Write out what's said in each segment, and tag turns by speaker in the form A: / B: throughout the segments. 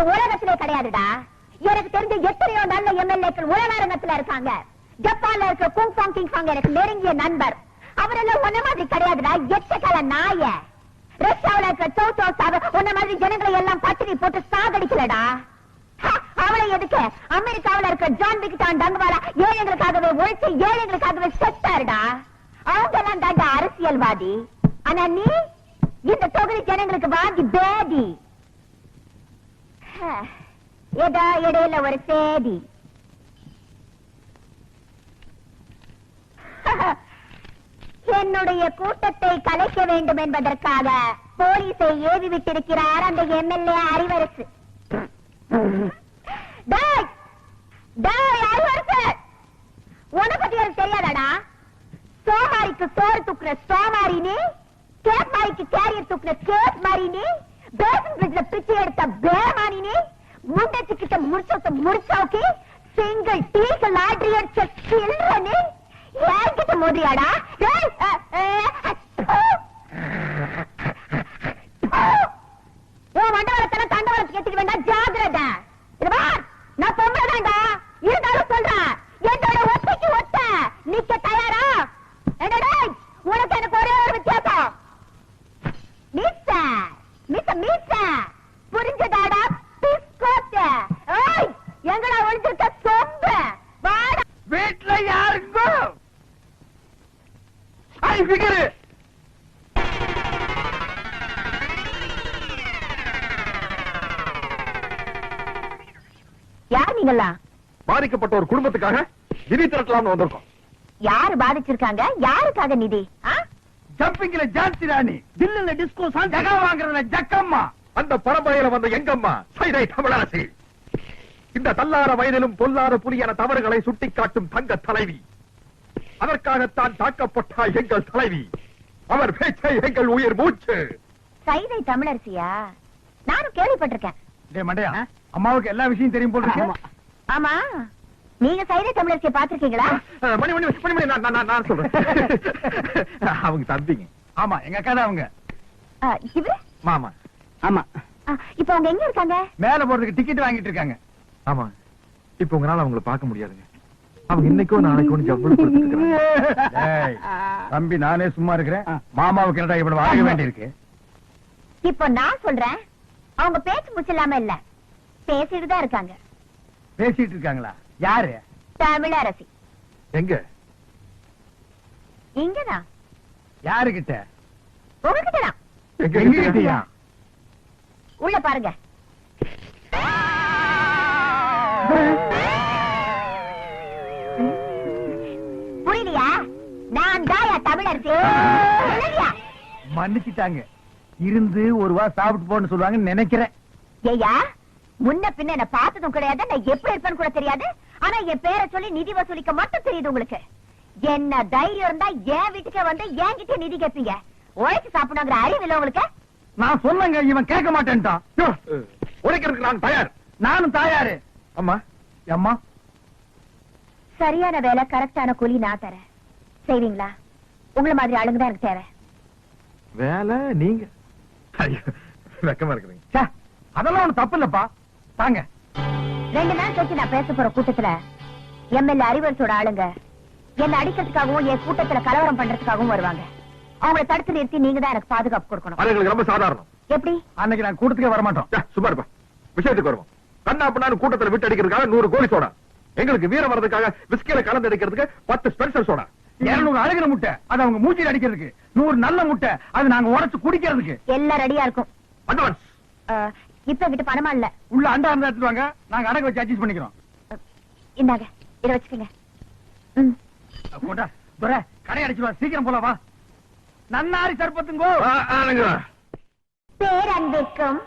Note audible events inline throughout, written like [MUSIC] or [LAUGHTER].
A: இது உலகத்திலே கிடையாதுடா. எனக்கு தெரிஞ்ச எத்தனையோ நல்ல எம்எல்ஏக்கள் உலகாரங்கத்துல இருக்காங்க. ஜப்பான்ல இருக்க குங் ஃபாங் கிங் ஃபாங் எனக்கு நெருங்கிய நண்பர். அவரெல்லாம் ஒன்ன மாதிரி கிடையாதுடா எச்சக்கால நாய. ரஷ்யாவில இருக்க சௌ சௌ சாவ உன்ன மாதிரி ஜனங்களை எல்லாம் பட்டினி போட்டு சாகடிக்கலடா. அவளை எதுக்கு? அமெரிக்காவில இருக்க ஜான் விக்டான் டங்குவாலா ஏழைகளுக்காகவே உழைச்சு ஏழைகளுக்காகவே செத்தாருடா. அவங்க எல்லாம் தாண்டா அரசியல்வாதி. ஆனா நீ இந்த தொகுதி ஜனங்களுக்கு வாதி பேதி ஏதோ இடையில ஒரு சேதி என்னுடைய கூட்டத்தை கலைக்க வேண்டும் என்பதற்காக போலீஸை ஏவி விட்டிருக்கிறார் அந்த எம்எல்ஏ அறிவரசு உனக்கு டேய், சோமாரிக்கு சோறு தூக்குற சோமாரினி கேப் மாரிக்கு கேரியர் தூக்குற கேப் மாரினி பேசன் பிரிட்ஜ்ல பிச்சை எடுத்த பேமானி நீ முண்டச்சு கிட்ட முடிச்சோத்த முடிச்சோக்கி சிங்கிள் டீக்கு லாட்ரி அடிச்ச சில்ற நீ என்கிட்ட மோதியாடா? யார் நீங்களா?
B: பாதிக்கப்பட்ட ஒரு குடும்பத்துக்காக நிதி திரட்டலாம்னு வந்திருக்கோம்.
A: யாரு பாதிச்சிருக்காங்க? யாருக்காக நிதி?
C: ஜம்பிங்ல ஜான்சி ராணி தில்லுல டிஸ்கோ ஜகா வாங்குறதுல ஜக்கம்மா.
B: அந்த பரம்பரையில வந்த எங்கம்மா? சைதை தமிழரசி. இந்த தள்ளார வயதிலும் பொல்லாத புலியான தவறுகளை சுட்டிக்காட்டும் தங்க தலைவி. அதற்காகத்தான் தாக்கப்பட்டாய் எங்கள் தலைவி. அவர் பேச்சை எங்கள் உயிர் மூச்சு.
A: சைதை தமிழரசியா? நானும் கேள்விப்பட்டிருக்கேன்.
C: அம்மாவுக்கு எல்லா விஷயம் தெரியும் போல இருக்கு.
A: ஆமா. நீங்க சைதை தமிழரசியை பாத்திருக்கீங்களா
B: மணி மணி மணி மணி நான் நான் நான் சொல்றேன். [LAUGHS] அவங்க தம்பிங்க.
C: ஆமா எங்க அக்கா தான் அவங்க.
A: இவரு?
B: மாமா.
C: ஆமா.
A: இப்ப அவங்க எங்க இருக்காங்க?
C: மேல போறதுக்கு டிக்கெட் வாங்கிட்டு இருக்காங்க.
B: ஆமா. இப்ப உங்களால அவங்கள பார்க்க முடியாதுங்க. அவங்க இன்னைக்கோ நாளைக்கோ.
C: டேய், தம்பி நானே சும்மா இருக்கிறேன். மாமாவுக்கு என்னடா இவ்வளவு வாங்க வேண்டியிருக்கு.
A: இப்போ நான் சொல்றேன். அவங்க பேச்சு முச்சு இல்லாம இல்ல. பேசிட்டு தான் இருக்காங்க.
C: பேசிட்டு இருக்காங்களா யாரு?
A: தமிழரசி.
B: எங்க?
A: இங்கதான்.
C: யாருகிட்ட?
A: உங்ககிட்ட தான்
C: எங்ககிட்டயா?
A: உள்ள பாருங்க. புரியலையா? நான் தாயா தமிழரசி?
C: மன்னிச்சிட்டாங்க. இருந்து ஒரு வா சாப்பிட்டு போன்னு சொல்லுவாங்கன்னு நினைக்கிறேன்.
A: ஏய்யா முன்ன பின்ன என்ன பார்த்ததும் கிடையாது நான் எப்படி இருப்பேன்னு கூட தெரியாது. ஆனா என் பேரை சொல்லி நிதி வசூலிக்க மட்டும் தெரியுது உங்களுக்கு. என்ன தைரியம் இருந்தா என் வீட்டுக்கே வந்து என்கிட்ட நிதி கேட்பீங்க. உழைச்சு சாப்பிடுங்கிற அறிவு இல்ல உங்களுக்கு?
C: நான் சொன்னங்க இவன் கேட்க மாட்டேன்ட்டான்
B: யோ, உடைக்கிறதுக்கு நான் தயார்.
C: நானும் தாயாரு.
B: அம்மா.
C: அம்மா
A: சரியான வேலை கரெக்டான கூலி நான் தரேன். செய்வீங்களா? உங்களை மாதிரி ஆளுங்க தான் எனக்கு தேவை.
B: வேலை நீங்க. வெக்கமா இருக்குதுங்க
C: ச்சே, அதெல்லாம் ஒண்ணு தப்பு இல்லப்பா. தாங்க
A: ரெண்டு நாள் கழிச்சு நான் பேச போற கூட்டத்துல எம்எல்ஏ அறிவரசோட ஆளுங்க என்ன அடிக்கிறதுக்காகவும் என் கூட்டத்துல கலவரம் பண்றதுக்காகவும் வருவாங்க. அவங்களை தடுத்து நிறுத்தி நீங்க தான் எனக்கு பாதுகாப்பு கொடுக்கணும்.
B: ரொம்ப சாதாரணம்.
A: எப்படி?
C: அன்னைக்கு நான் கூட்டத்துக்கே வர மாட்டோம்
B: ச்சே, சும்மா இருப்பா. விஷயத்துக்கு வருவோம். கண்ணா பண்ணான்னு கூட்டத்துல விட்டு அடிக்கிறதுக்காக நூறு கோழி சோடா. எங்களுக்கு வீரம் வர்றதுக்காக விஸ்கில கலந்து அடிக்கிறதுக்கு பத்து ஸ்பென்சர் சோடா.
C: இருநூறு அழுகிற முட்டை. அது அவங்க மூச்சில் அடிக்கிறதுக்கு. நூறு நல்ல முட்டை. அது நாங்க உடைச்சு குடிக்கிறதுக்கு.
A: எல்லாம் ரெடியா இருக்கும்.
B: அட்வான்ஸ்.
A: இப்ப கிட்ட பணமா இல்ல?
C: உள்ள அண்டா இருந்தா எடுத்துட்டு வாங்க. நாங்க அடகு வச்சு அட்ஜஸ்ட் பண்ணிக்கிறோம்.
A: இந்தாங்க இத வச்சுக்கோங்க. ம்.
C: கொண்டா. துரை கடை அடிச்சுடுவா சீக்கிரம் போல வா. நன்னாரி சர்பத்துங்கோ
A: பேரன்பிற்கும்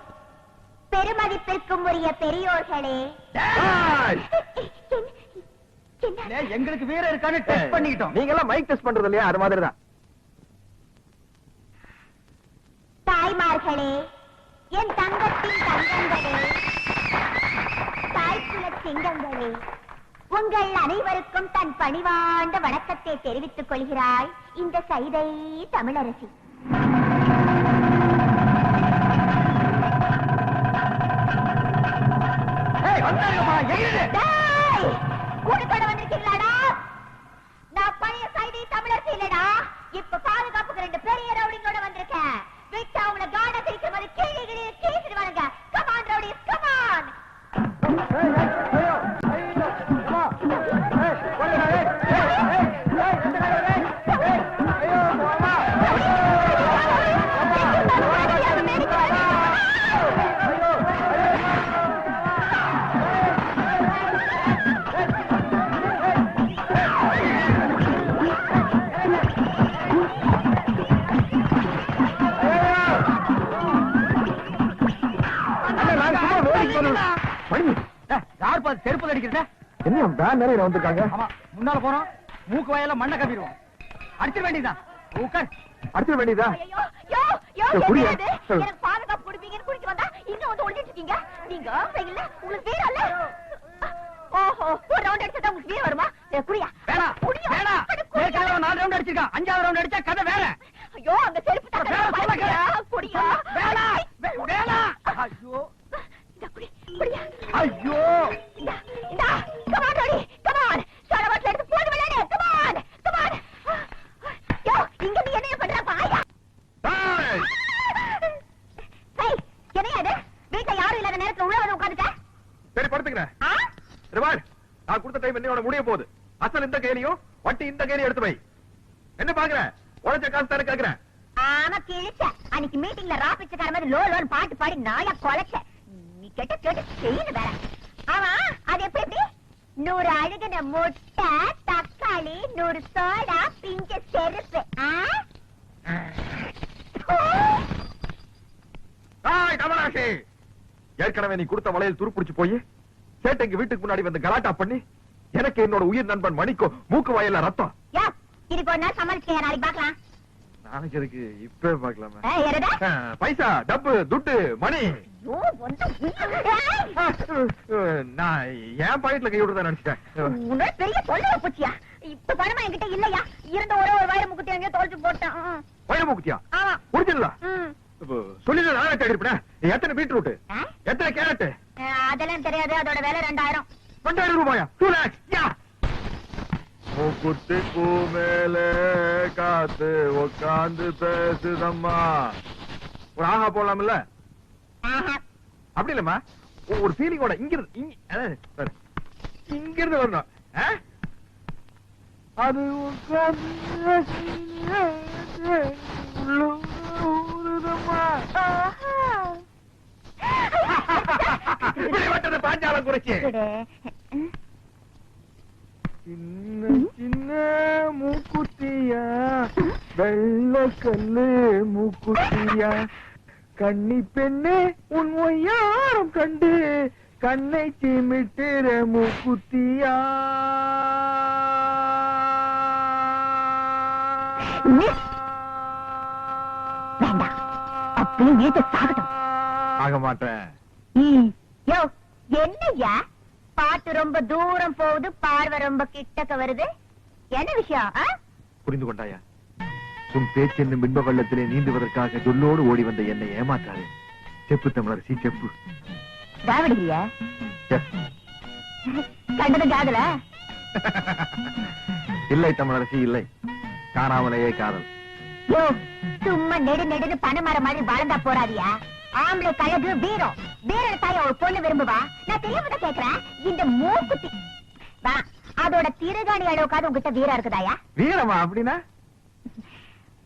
A: பெருமதிப்பிற்கும் உரிய பெரியோர்களே?
C: எங்களுக்கு வீரம் இருக்கான்னு டெஸ்ட் பண்ணிக்கிட்டோம்.
B: நீங்க எல்லாம் மைக் டெஸ்ட் பண்றது இல்லையா? அது மாதிரி தான்
A: தாய்மார்களே என் தங்கத்தின் தங்கங்களே தாய்க்குல சிங்கங்களே உங்கள் அனைவருக்கும் தன் பணிவாண்ட வணக்கத்தை தெரிவித்துக் கொள்கிறாய் இந்த சைதை தமிழரசி
C: ஏய், வந்தாருங்கப்பா, எங்கிருந்து? செருப்பு அடிக்கிறத
B: என்ன பேன் நிறைய வந்திருக்காங்க?
C: ஆமா முன்னால போறோம். மூக்கு வாயில மண்ணை கப்பிடுவோம் அடிச்சிட வேண்டியதுதான் உட்கார்.
B: அடிச்சிட வேண்டியதா
A: ஐயோ, யோ, யோ,
B: ஏய், புரியா?
A: என்னது? எனக்கு பாதுகாப்பு கொடுப்பீங்கன்னு குடிக்க வந்தா இன்னும் வந்து ஒளிஞ்சிட்டு இருக்கீங்க? நீங்க இல்ல உங்களுக்கு வீரம் இல்ல? ஓஹோ ஒரு ரவுண்ட் அடிச்சா உங்களுக்கு வீரம் வருமா? குடியா அட, குடியா.
C: ஏற்கனவே நாலு ரவுண்ட் அடிச்சிருக்கான். அஞ்சாவது ரவுண்ட் அடிச்சா கதை வேற.
A: ஐயோ அந்த செருப்பு குடியா
B: கையிலையும் எடுத்து வை என்ன பாக்குற உழைச்ச காசு தானே கேக்குறேன்
A: ஆமா கிழிச்ச. அன்னைக்கு மீட்டிங்ல ரா பிச்சைக்கார மாதிரி லோ லோன் பாட்டு பாடி நாயா கொலைச்ச நீ கேட்ட கேட்டு செய்யணும் வேற. ஆமா அது எப்படி எப்படி நூறு அழுகின முட்டை தக்காளி நூறு சோடா பிஞ்ச செருப்பு.
B: ஏற்கனவே நீ கொடுத்த வளையல் துருப்பிடிச்சு போய் சேட்டைக்கு வீட்டுக்கு முன்னாடி வந்து கலாட்டா பண்ணி எனக்கு என்னோட உயிர் நண்பன் மணிக்கோ மூக்கு வாயில ரத்தம்.
A: இதுக்கு ஒரு நாள் சமாளிச்சுக்கங்க நாளைக்கு
B: இருக்கு இப்பவே பாக்கலாமே. பைசா டப்பு துட்டு மணி. நான் என் பாக்கெட்ல கை விடுறதா நினைச்சிட்டேன்.
A: பெரிய தொல்லை போச்சியா? இப்ப பணமா என்கிட்ட இல்லையா? இருந்த ஒரே ஒரு வயிறு முக்குத்தி எங்கேயோ தொலைச்சு போட்டேன்.
B: வயிறு மூக்குத்தியா?
A: ஆமா.
B: ஒரிஜினலா
A: ம்.
B: சொல்லி நானே தேடி இருப்பேன் எத்தனை பீட்ரூட்? எத்தனை கேரட்
A: அதெல்லாம் தெரியாது அதோட விலை ரெண்டாயிரம்.
B: ரெண்டாயிரம் ரூபாயா? டூ லேக்ஸ் யா. குட்டி பூ மேலே காத்து உட்காந்து பேசுதம்மா. ஒரு ஆஹா
A: போலாம்ல
B: அப்படி இல்லம்மா. ஒரு ஃபீலிங்கோட இங்கிருந்து இங்கிருந்து வரணும். அது உட்காந்து உள்ள எல்லாம் குறைச்சு. சின்ன சின்ன மூக்குத்தியா வெள்ள கல்லு மூக்குத்தியா கன்னி பெண்ணே உன் ஒய்யாரம் கண்டு கண்ணை சிமிட்டுற மூக்குத்தியா.
A: அப்படியே சாகட்டும்
B: ஆக மாட்டேன்
A: ம். யோ என்னய்யா? பாட்டு ரொம்ப தூரம் போகுது பார்வை ரொம்ப கிட்டக்க வருது. என்ன விஷயம்?
B: புரிந்து கொண்டாயா? உன் பேச்சென்னும் பின்ப வெள்ளத்திலே நீந்துவதற்காக சொல்லோடு ஓடி வந்த என்னை ஏமாற்றாரு செப்பு செப்பு.
A: தாவடியா
B: செப்பு.
A: கண்டது காதல? [LAUGHS]
B: இல்லை தமிழரசி இல்லை. காணாமலேயே காதல்.
A: யோ சும்மா நெடு நெடுன்னு பனைமர மாதிரி வளர்ந்தா போறாதியா? ஆம்பளை கழகு வீரம். வீரன் தாய ஒரு பொண்ணு விரும்புவா? நான் தெரியாம தான் கேக்குறேன். இந்த மூக்குத்தி. வா அதோட திருகாணி அளவுக்காவது உங்ககிட்ட வீரம் இருக்குதாயா?
B: வீரமா அப்படின்னா?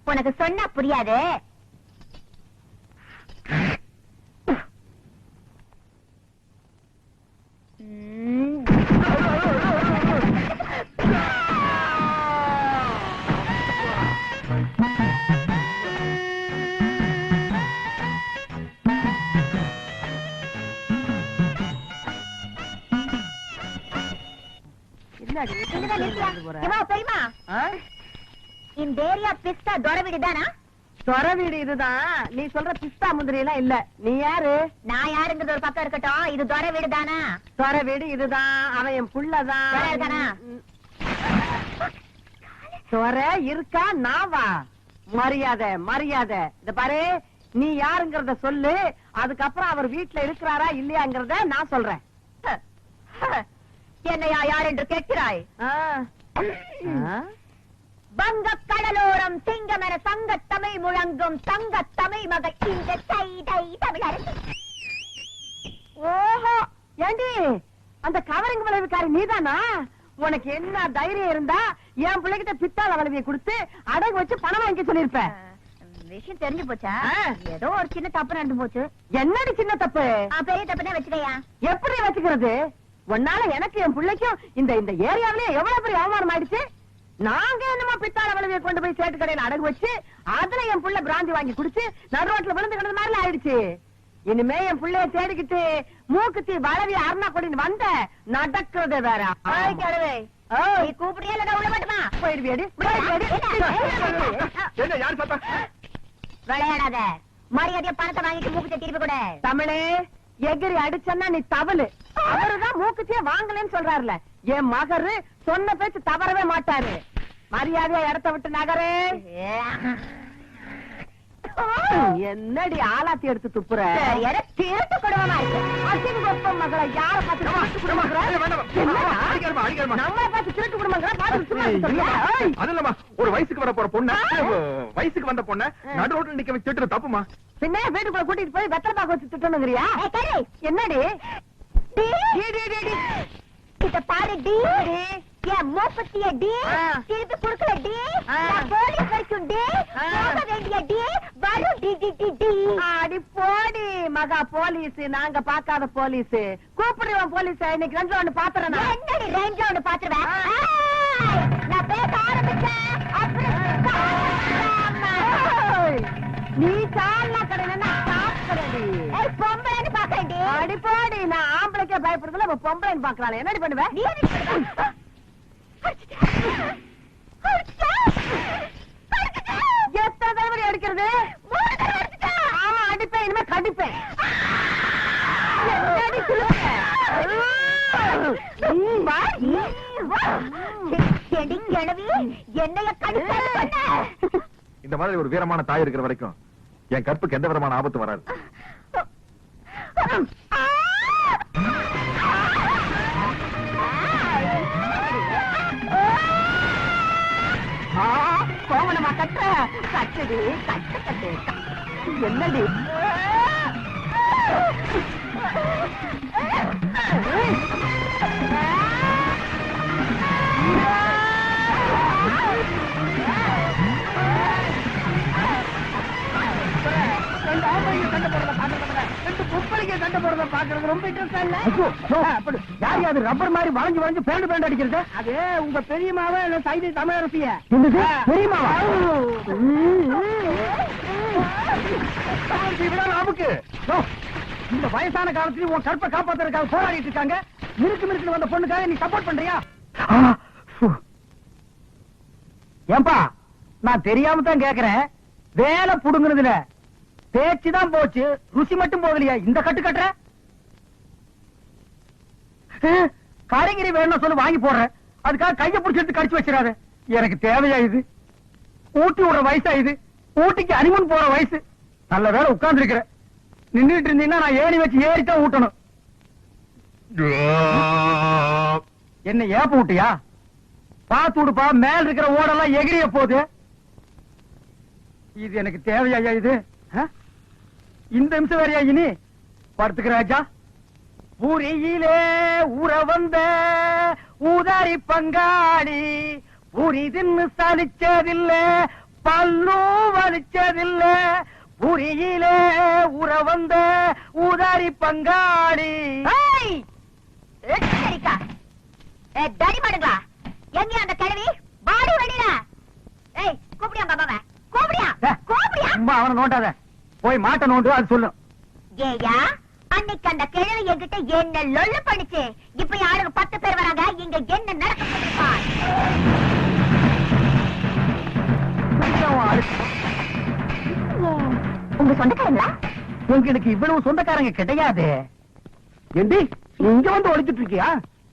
A: உனக்கு சொன்னா புரியாது. இந்த ஏரியா பிஸ்தா? தொட வீடுதானா
D: சொர வீடு இதுதான். நீ சொல்ற பிஸ்தா முந்திரி எல்லாம் இல்ல. நீ யாரு?
A: நான் யாருங்கிறது ஒரு பக்கம் இருக்கட்டும். இது தொட வீடுதானா
D: சொர வீடு இதுதான். அவன் என் புள்ளதான்.
A: சொர இருக்கானா?
D: சொர இருக்கா? நாவா மரியாதை மரியாதை. இந்த பாரு. நீ யாருங்கறத சொல்லு. அதுக்கப்புறம் அவர் வீட்டுல இருக்கிறாரா இல்லையாங்கறத நான் சொல்றேன்.
A: என்னையா யார் என்று கேட்கிறாய்? வங்க கடலோரம் சிங்கம் என சங்க தமிழ் முழங்கும் தங்க தமிழ் மகள். இந்த தைதை தமிழரசி
D: ஓஹோ. ஏண்டி அந்த கவரிங் விளைவுக்காரி நீதானா? உனக்கு என்ன தைரியம் இருந்தா என் பிள்ளைகிட்ட பித்தாள வளைவியை கொடுத்து அடகு வச்சு பணம் வாங்கி சொல்லிருப்ப
A: விஷயம் தெரிஞ்சு போச்சா. ஏதோ ஒரு சின்ன தப்பு நடந்து போச்சு.
D: என்னடி சின்ன தப்பு?
A: பெரிய தப்பு தான் வச்சுக்கையா.
D: எப்படி வச்சுக்கிறது? உன்னால எனக்கு என் பிள்ளைக்கும் இந்த இந்த ஏரியாவிலே எவ்வளவு பெரிய அவமானம் ஆயிடுச்சு? நாங்க என்னமோ பித்தாள வளைவியை கொண்டு போய் சேட்டு கடையில அடகு வச்சு அதுல என் புள்ள பிராந்தி வாங்கி குடிச்சு நடு ரோட்ல விழுந்து கிடந்த மாதிரி ஆயிடுச்சு. இனிமே என் புள்ளைய தேடிக்கிட்டு மூக்குத்தி வளவி அருணா கொடின்னு வந்த நடக்கிறது வேற.
A: கூப்பிடியா இல்ல உள்ள மட்டுமா
D: போயிடுவியடி
B: என்ன யார் பார்த்தா?
A: விளையாடாத. மரியாதையா பணத்தை வாங்கிட்டு மூக்கு திருப்பி கூட.
D: தமிழே எகிரி அடிச்சன்னா நீ தவளு அவருதான் மூக்குத்தியே வாங்கலன்னு சொல்றாருல. என் மகரு சொன்ன பேச்சு தவறவே மாட்டாரு. மரியாதையா இடத்த விட்டு நகரே. என்னடி ஆலாத்தி எடுத்து துப்புற?
A: திருட்டு குடும்பமா இருக்கு.
D: மகளை யார பார்த்து. நம்மளை பார்த்து
B: அது ஒரு வயசுக்கு வர போற பொண்ணு. வயசுக்கு வந்த பொண்ணு நடு ரோட்ல நிக்க வச்சு திட்டுறது தப்புமா
D: பின்ன வீட்டுக்குள்ள கூட்டிட்டு போய் வெத்தலை பாக்க வச்சு திட்டணுங்கிறியா. என்னடி
A: டி.
D: டி, டி, டி, டி.
A: இத பாரு டி என் மூப்பத்திய டி. திருப்பி குடுக்கல டி போலீஸ் வரைக்கும் டி. போக வேண்டிய டி வரும் டி டி டி டி.
D: அடி போடி மகா போலீஸ் நாங்க பாக்காத போலீஸ். கூப்பிடுவோம் போலீஸ்? இன்னைக்கு ரெண்டு ஒண்ணு பாத்துறேன்.
A: என்னடி பாத்துருவேன்
D: ஆ.
A: ஏய், நான் பேச ஆரம்பிச்சேன். அப்புறம்
D: நீ சாலா கடையில சாப்பிடுறடி
A: ஏய், பொம்பளைன்னு பாக்குறேன் டி
D: அடி போடி நான் ஆம்பளைக்கே பயப்படுறதுல பொம்பளைன்னு பாக்குறாள். என்னடி பண்ணுவ? எத்தனை தடவை அடிக்கிறது. ஆமா அடிப்பேன் இனிமே கடிப்பேன்.
B: இந்த மாதிரி ஒரு வீரமான தாய் இருக்கிற வரைக்கும் என் கற்புக்கு எந்த விதமான ஆபத்து வராது.
D: கட்ட கட்டுடி கட்டு கட்டு. என்னடி? ரெண்டு ஆம்பளைங்க
E: ரெண்டு போடுறத பாக்குறது ரொம்ப இன்ட்ரெஸ்டா இல்ல?
C: யார் ரப்பர் மாதிரி வளைஞ்சு வளைஞ்சு பேண்டு பேண்டு அடிக்கிறது
E: அது உங்க பெரியமாவ என்ன சைதை தமிழரசிய?
F: நமக்கு?
C: யோ, இந்த வயசான காலத்துல உன் கற்பை காப்பாத்துறதுக்காக போராடிட்டு இருக்காங்க. மிருக்கு மிருக்கு வந்த பொண்ணுக்காக நீ சப்போர்ட் பண்றியா? ஏன்பா நான் தெரியாம தான் கேக்குறேன். வேலை புடுங்குனதுல பேச்சு தான் போச்சு. ருசி மட்டும் போகலையா? இந்த கட்டு கட்டுற? அஹ், வேணும் சொல்லி வாங்கி போடுறேன் அதுக்காக கையை பிடிச்சிட்டு கடிச்சு வச்சிடாத. எனக்கு தேவையா இது? ஊட்டி விடுற வயசா இது? ஊட்டிக்கு அனிமன் போற வயசு? நல்ல வேலை உட்கார்ந்து இருக்கிற நின்றுட்டு இருந்தீங்கன்னா நான் ஏறி வச்சு ஏறித்தான் ஊட்டணும். என்ன ஏப்ப விட்டியா பாத்து விடுப்பா மேல இருக்கிற ஓடெல்லாம் எகிரிய போகுது. இது எனக்கு தேவையா இது? இந்த நிமிஷம் வேறையா இனி படுத்துக்கிற ராஜா புரியிலே உற வந்த ஊதாரி பங்காளி பூரி தின்னு சலிச்சதில்ல பல்லும் வலிச்சதில்ல புரியிலே உற வந்த ஊதாரி பங்காளி
A: ஏய்! எச்சரிக்கா. எங்க அந்த கிழவி? பாடி வெளியில. ஏய், கூப்பிடியா பாபாவை கூப்பிடியா?
C: சும்மா அவனை நோண்டாத. போய் மாட்ட நோண்டு அது சொல்லு.
A: ஏய்யா, அன்னைக்கு அந்த கிழவி என்கிட்ட என்ன பண்ணுச்சு? இப்ப யாருக்கு பத்து பேர் வராங்க இங்க என்ன நடக்க உங்க சொந்தக்காரங்களா?
C: உங்களுக்கு இவ்வளவு சொந்தக்காரங்க கிடையாது.
F: நீ இங்க வந்து ஒழிச்சிட்டு இருக்கியா?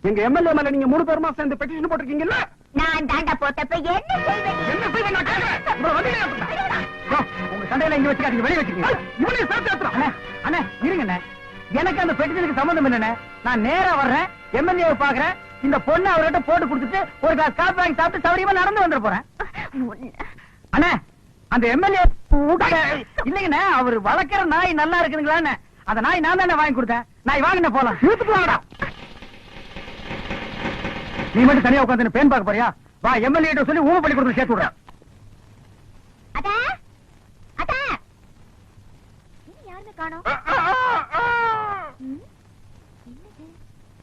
F: எங்க எம்எல்ஏ மேல நீங்க மூணு பேருமா சேர்ந்து பெட்டிஷன் போட்டிருக்கீங்கல்ல?
A: நான் தாண்டா போட்டப்ப என்ன செய்வேன்?
F: என்ன செய்வ நான் கேக்குறேன்
C: உங்க சண்டையில இங்க வச்சுக்காதீங்க வெளிய வச்சுக்கீங்க.
F: சேர்த்து ஏத்துறான்.
C: அண்ணே அண்ணே இருங்கண்ணே. எனக்கு அந்த பெட்டிஷனுக்கு சம்பந்தம் இல்லண்ணே. நான் நேரா வர்றேன் எம்எல்ஏ பாக்குறேன் இந்த பொண்ணு அவர்கிட்ட போட்டு கொடுத்துட்டு ஒரு கிளாஸ் காப்பி வாங்கி சாப்பிட்டு சௌரியமா நடந்து வந்துட போறேன். அண்ணே அந்த எம்எல்ஏ இல்லைங்கண்ணே அவர் வளர்க்கிற நாய் நல்லா இருக்குதுங்களான்னு அந்த நாய் நான் தானே வாங்கி கொடுத்தேன். நாய் வாங்கின போலாம். இழுத்துட்டு வாங்கடா. நீ மட்டும் தனியா உட்காந்து பேன் பார்க்க போறியா? வா எம்எல்ஏ சொல்லி ஊம பள்ளி கொடுத்து சேர்த்து விடுறேன்.
A: காணோம்?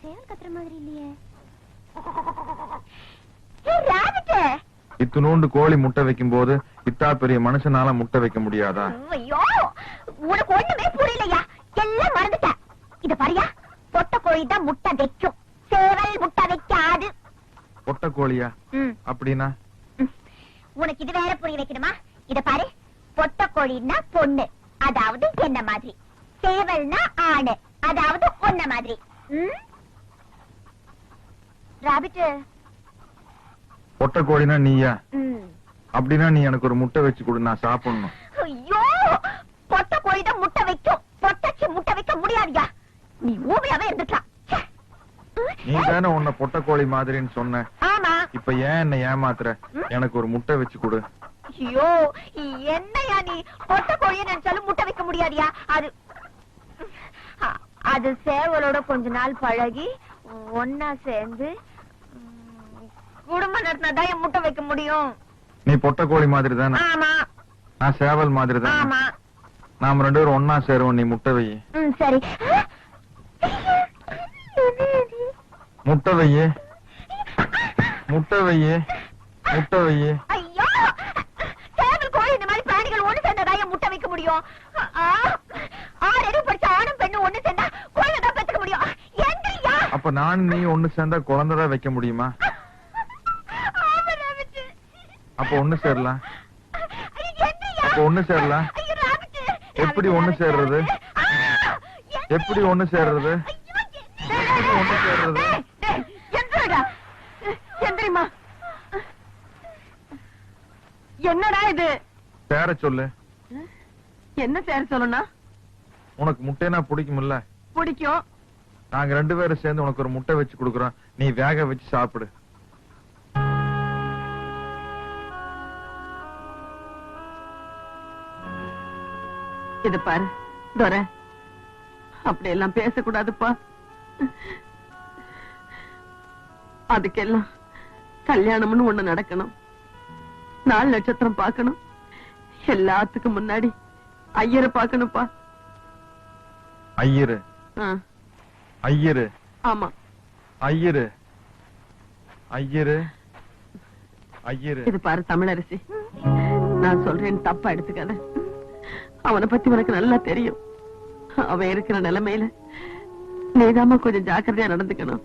A: சேவல் கத்துற மாதிரி இல்லையே.
B: கோழி முட்டை வைக்கும் போது இத்தா பெரிய மனுஷனால முட்டை வைக்க முடியாதா?
A: ஐயோ உனக்கு ஒண்ணுமே புரியலையா? எல்லாம் மறந்துட்ட. இத பாரியா பொட்ட கோழி தான் முட்டை வைக்கும். சேவல் முட்டை வைக்காது.
B: பொட்டை கோழியா அப்படின்னா.
A: உனக்கு இது வேற புரிய வைக்கணுமா? இத பாரு. பொட்ட கோழின்னா பொண்ணு. அதாவது என்ன மாதிரி? சேவல்னா ஆணு. அதாவது ஒன்ன மாதிரி. ம்? ராபிட்டு.
B: பொட்டை கோழினா நீயா. அப்படின்னா நீ எனக்கு ஒரு முட்டை வச்சு கொடு நான் சாப்பிடணும்.
A: ஐயோ! பொட்ட கோழி தான் முட்டை வைக்கும். பொட்டச்சி முட்டை வைக்க முடியாதுயா. நீ ஊமையாவே இருந்துக்கலாம்.
B: நீ தானே உன்னை பொட்டை கோழி மாதிரின்னு சொன்ன.
A: ஆமா.
B: இப்ப ஏன் என்ன ஏமாத்துற? எனக்கு ஒரு முட்டை வச்சு கொடு.
A: ஐயோ என்னையா நீ? பொட்ட கோழியை நினைச்சாலும் முட்டை வைக்க முடியாதியா? அது அது சேவலோட கொஞ்ச நாள் பழகி ஒன்னா சேர்ந்து குடும்பம் நடத்தினாதான் என் முட்டை வைக்க முடியும்.
B: நீ பொட்டை கோழி மாதிரி தானே
A: ஆமா.
B: நான் சேவல் மாதிரி தானே
A: ஆமா.
B: நாம ரெண்டு பேரும் ஒன்னா சேருவோம் நீ முட்டை வை.
A: சரி.
B: முட்டை வையே முட்டை வையே முட்டை வையே
A: ஐயோ! சேவல் கோழி இந்த மாதிரி பிராணிகள் ஒண்ணு சேர்ந்ததா என் முட்டை வைக்க முடியும். ஆறு அறிவு படிச்ச ஆணும் பெண்ணும் ஒண்ணு சேர்ந்தா குழந்தை தான் பெத்துக்க முடியும். எங்கய்யா?
B: அப்ப நான் நீ ஒண்ணு சேர்ந்தா குழந்தைதான் வைக்க முடியுமா. அப்ப ஒண்ணு சேரலாம்? அப்ப ஒண்ணு சேரலாம். எப்படி ஒண்ணு சேர்றது? எப்படி ஒண்ணு சேர்றது? எப்படி ஒண்ணு சேர்றது?
E: இது
B: சேர சொல்லு.
E: என்ன சேர சொல்லணும்
B: உனக்கு முட்டைனா பிடிக்கும்ல
E: பிடிக்கும்.
B: நாங்க ரெண்டு பேரும் சேர்ந்து உனக்கு ஒரு முட்டை வச்சு கொடுக்குறோம். நீ வேக வச்சு சாப்பிடு.
E: இது பாரு துரை. அப்படி எல்லாம் பேசக்கூடாதுப்பா. அதுக்கெல்லாம் கல்யாணம்னு ஒண்ணு நடக்கணும். நாள் நட்சத்திரம் பார்க்கணும். எல்லாத்துக்கும் முன்னாடி ஐயரை பார்க்கணும்ப்பா.
B: ஐயரு. ஐயரு.
E: ஆமா.
B: ஐயரு. ஐயரு. ஐயரு.
E: இது பாரு தமிழரசி. நான் சொல்றேன் தப்பா எடுத்துக்காத. அவனை பத்தி உனக்கு நல்லா தெரியும். அவன் இருக்கிற நிலைமையில நீதாம்மா கொஞ்சம் ஜாக்கிரதையா நடந்துக்கணும்.